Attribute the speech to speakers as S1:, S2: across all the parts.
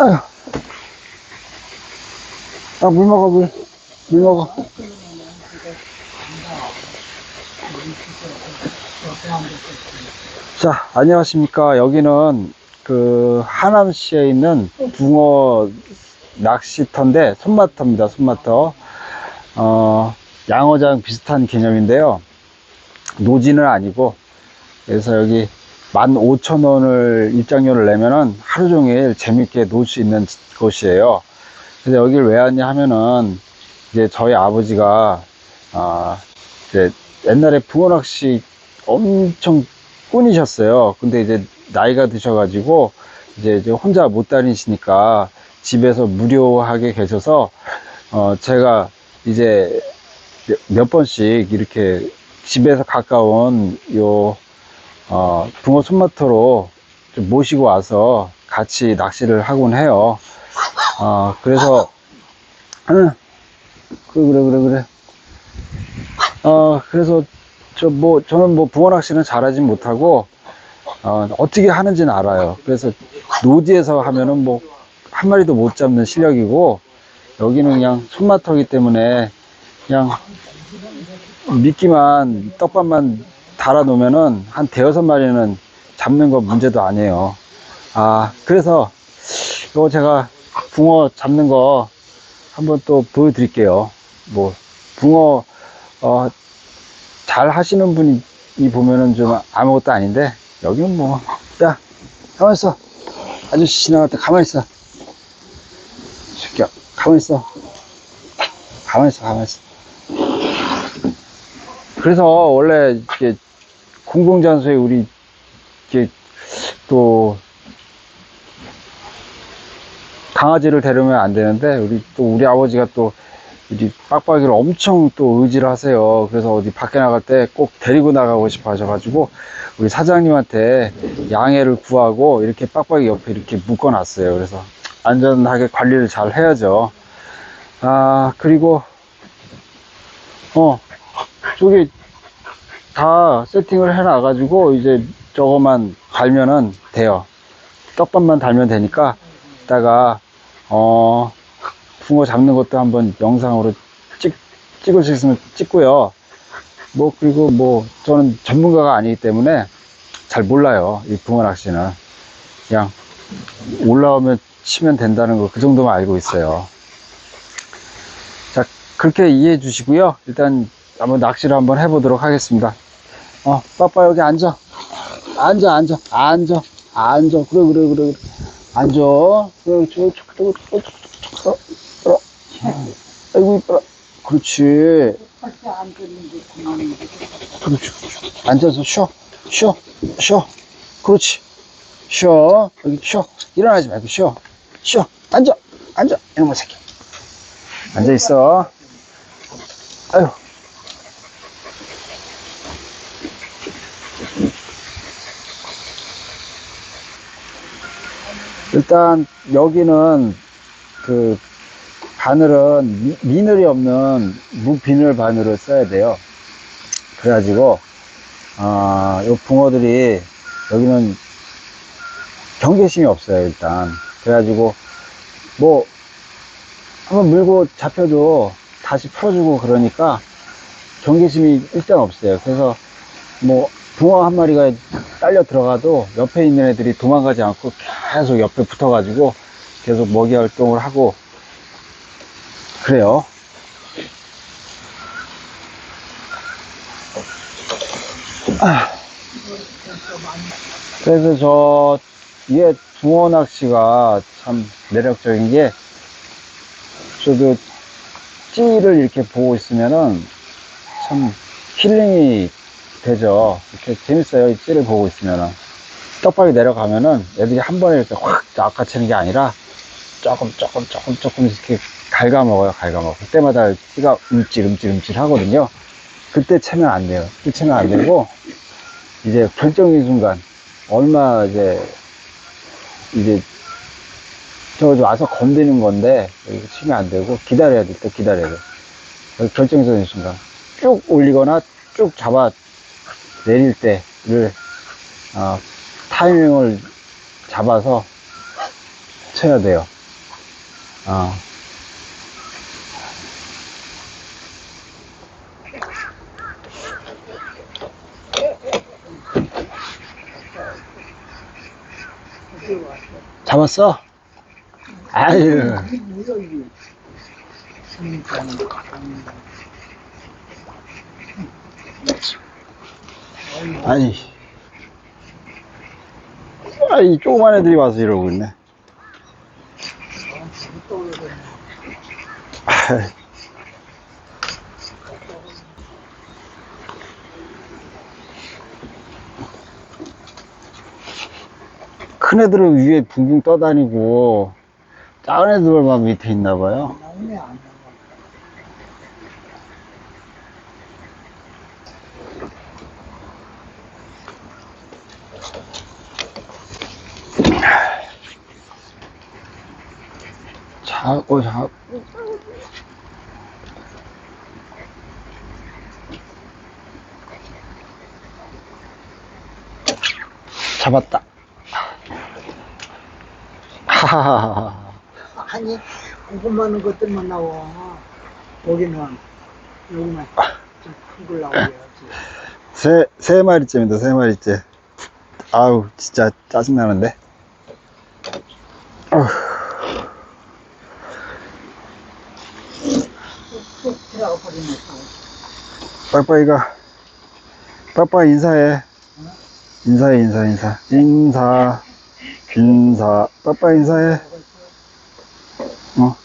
S1: 아휴. 아, 물 먹어, 물. 물 먹어. 자, 안녕하십니까. 여기는 그 하남시에 있는 붕어 낚시터인데, 손마터입니다, 손마터. 어, 양어장 비슷한 개념인데요. 노지는 아니고, 그래서 여기 15,000원을 입장료를 내면은 하루 종일 재밌게 놀 수 있는 곳이에요. 그래서 여기를 왜 왔냐 하면은, 이제 저희 아버지가, 아, 이제 옛날에 붕어낚시 엄청 꾼이셨어요. 근데 이제 나이가 드셔가지고, 이제, 이제 혼자 못 다니시니까 집에서 무료하게 계셔서, 어, 제가 이제 몇- 몇 번씩 이렇게 집에서 가까운 요, 어, 붕어 손마터로 좀 모시고 와서 같이 낚시를 하곤 해요. 어, 그래서, 응, 그래, 그래, 그래, 그래. 어, 그래서, 저 뭐, 저는 뭐 붕어 낚시는 잘하진 못하고, 어, 어떻게 하는지는 알아요. 그래서 노지에서 하면은 뭐, 한 마리도 못 잡는 실력이고, 여기는 그냥 손마터기 때문에, 그냥 미끼만, 떡밥만 달아 놓으면은 한 대여섯 마리는 잡는 거 문제도 아니에요. 아, 그래서 이거 제가 붕어 잡는 거 한번 또 보여드릴게요. 뭐, 붕어, 어, 잘 하시는 분이 보면은 좀 아무것도 아닌데, 여기는 뭐, 야, 가만히 있어. 아저씨 지나갈 때 가만히 있어. 새끼야, 가만히 있어. 가만히 있어, 가만히 있어. 그래서 원래 이렇게 공공장소에 우리 이렇게 또 강아지를 데려오면 안 되는데 우리 또 우리 아버지가 또 우리 빡빡이를 엄청 또 의지를 하세요. 그래서 어디 밖에 나갈 때 꼭 데리고 나가고 싶어 하셔가지고 우리 사장님한테 양해를 구하고 이렇게 빡빡이 옆에 이렇게 묶어놨어요. 그래서 안전하게 관리를 잘 해야죠. 아 그리고 어 저기 다 세팅을 해놔가지고 이제 저거만 달면은 돼요. 떡밥만 달면 되니까 이따가 어 붕어 잡는 것도 한번 영상으로 찍 찍을 수 있으면 찍고요. 뭐 그리고 뭐 저는 전문가가 아니기 때문에 잘 몰라요 이 붕어 낚시는 그냥 올라오면 치면 된다는 거 그 정도만 알고 있어요. 자 그렇게 이해해 주시고요. 일단 한번 낚시를 한번 해보도록 하겠습니다. 어, 빠빠 여기 앉아. 앉아, 앉아, 앉아, 앉아. 그래, 그래, 그래, 그래. 앉아. 그래, 저기, 저기, 저기, 저기, 저기, 아이고, 이뻐라. 그렇지. 그렇지. 앉아서 쉬어. 쉬어. 쉬어. 그렇지. 쉬어. 여기 쉬어. 일어나지 말고 쉬어. 쉬어. 앉아. 앉아. 이놈의 새끼. 앉아 있어. 아유. 일단 여기는 그 바늘은 미, 미늘이 없는 무비늘 바늘을 써야 돼요. 그래가지고 아, 요 붕어들이 여기는 경계심이 없어요 일단. 그래가지고 뭐 한번 물고 잡혀도 다시 풀어주고 그러니까 경계심이 일단 없어요. 그래서 뭐 붕어 한 마리가 딸려 들어가도 옆에 있는 애들이 도망가지 않고 계속 옆에 붙어가지고 계속 먹이 활동을 하고 그래요. 아. 그래서 저 이게 붕어 낚시가 참 매력적인 게 저도 찌를 이렇게 보고 있으면은 참 힐링이 되죠. 이렇게 재밌어요. 이 찌를 보고 있으면은. 떡밥이 내려가면은 애들이 한 번에 이렇게 확 낚아채는 게 아니라 조금, 조금, 조금, 조금 이렇게 갉아먹어요. 갉아먹어. 그때마다 찌가 움찔, 움찔, 움찔 하거든요. 그때 채면 안 돼요. 그때 채면 안 되고, 이제 결정적인 순간, 얼마 이제, 이제, 저 와서 건드는 건데, 여기 치면 안 되고, 기다려야 돼. 또 기다려야 돼. 결정적인 순간. 쭉 올리거나 쭉 잡아 내릴 때를 어, 타이밍을 잡아서 붙여야 돼요. 어. 잡았어? 아유. 아니. 아이, 조그만 애들이 와서 이러고 있네. 큰 애들은 위에 붕붕 떠다니고, 작은 애들만 밑에 있나 봐요. 자고, 자고. 잡았다. 하하하하.
S2: 아니 궁금한 것들만 나와. 여기는 여기만 좀큰 걸 나오야지.
S1: 세, 세 마리째입니다, 세 마리째. 아우, 진짜 짜증나는데.
S2: 뚝 들어가 버리면서
S1: 빠빠이가, 빠빠 인사해. 인사해, 인사, 인사. 인사, 인사. 빠빠 인사해. 어?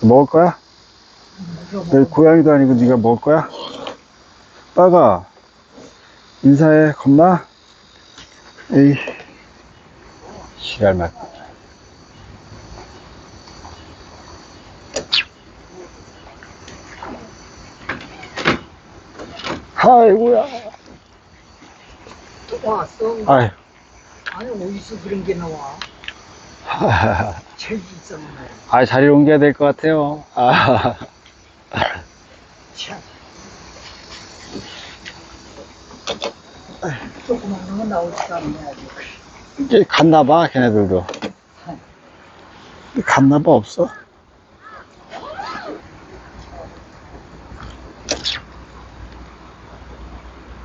S1: 먹을 거야? 내 고양이도 아니고 네가 먹을 거야? 빠가 인사해 겁나? 에이 지랄말 아이고야
S2: 또 왔어.
S1: 아이
S2: 아니 어디서 그런 게 나와? 책이 있었네.
S1: 아 자리를 옮겨야 될 것 같아요 아
S2: 참. 조그만 거 나오지도 않네 아직.
S1: 이제 갔나 봐 걔네들도 갔나 봐 없어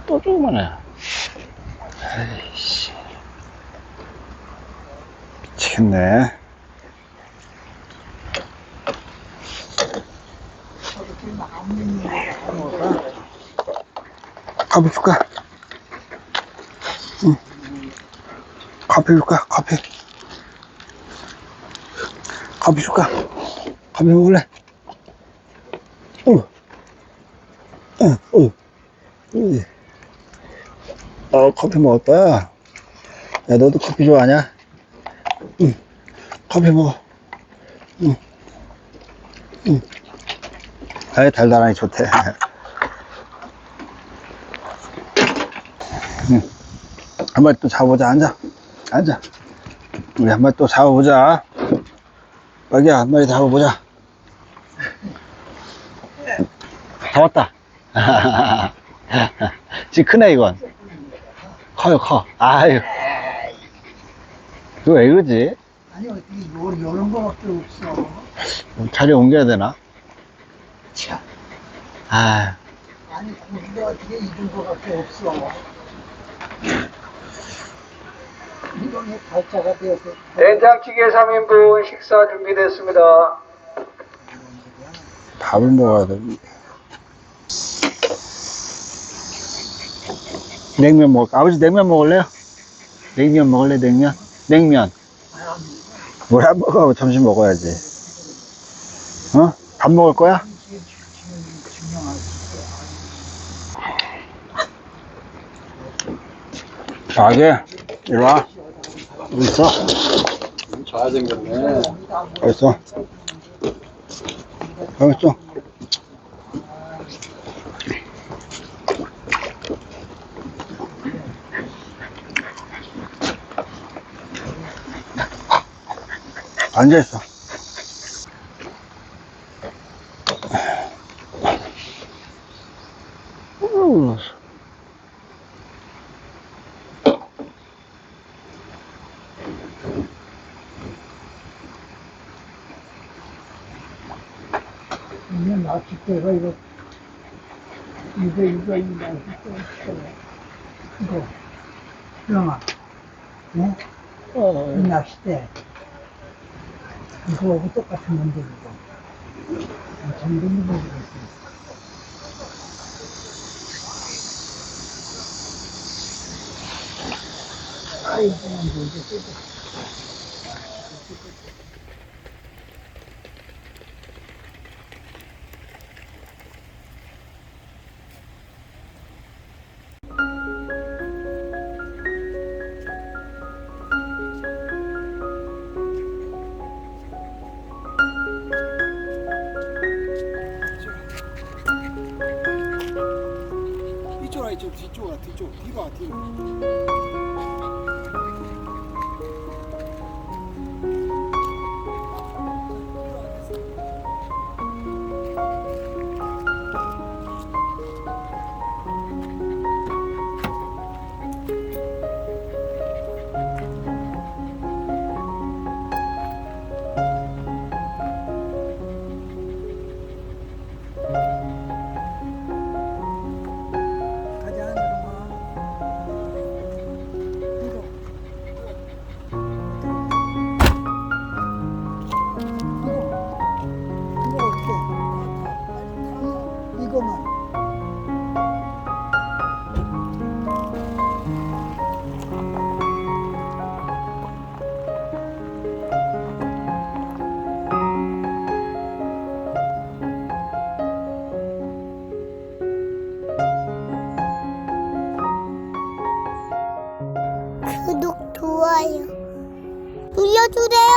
S1: 또 조그만해 아이씨 미치겠네? 커피 줄까? 응. 커피 줄까? 커피. 커피 줄까? 커피 먹을래? 어. 응, 어. 응. 어, 커피 먹을 거야? 야, 너도 커피 좋아하냐? 응. 커피 먹어. 응. 응. 아이, 달달하니 좋대. 한 마리 또 잡아보자. 앉아. 앉아. 우리 한 마리 또 잡아보자. 여기야, 한 마리 잡아보자. 잡았다. 지금 크네, 이건. 커요, 커. 아유. 그거 왜 그러지?
S2: 아니 어떻게 요 요런 거밖에 없어.
S1: 자리 옮겨야 되나?
S2: 참.
S1: 아
S2: 아니 고기가 어떻게 이런 거밖에 없어. 이런 발자가 되어서
S3: 된장찌개 3인분 식사 준비됐습니다.
S1: 밥을 먹어야 돼. 냉면 먹을까? 아버지 냉면 먹을래요? 냉면 먹을래, 냉면? 냉면. 뭘 안 먹어? 점심 먹어야지. 어? 밥 먹을 거야? 자게, 이리 와. 어디 있어?
S3: 잘 생겼네.
S1: 어디 있어? 여기 있어. 앉아있 어. 그냥
S2: 낚시 때가 이거 이거 이거 이 낚시 때가 이거 영아 네? 어, 낚시 때 이거하고 똑같은 건데 이거 전동이 모르겠어 아이고 이거 이제
S4: 이쪽
S5: 就低洼地 주세요.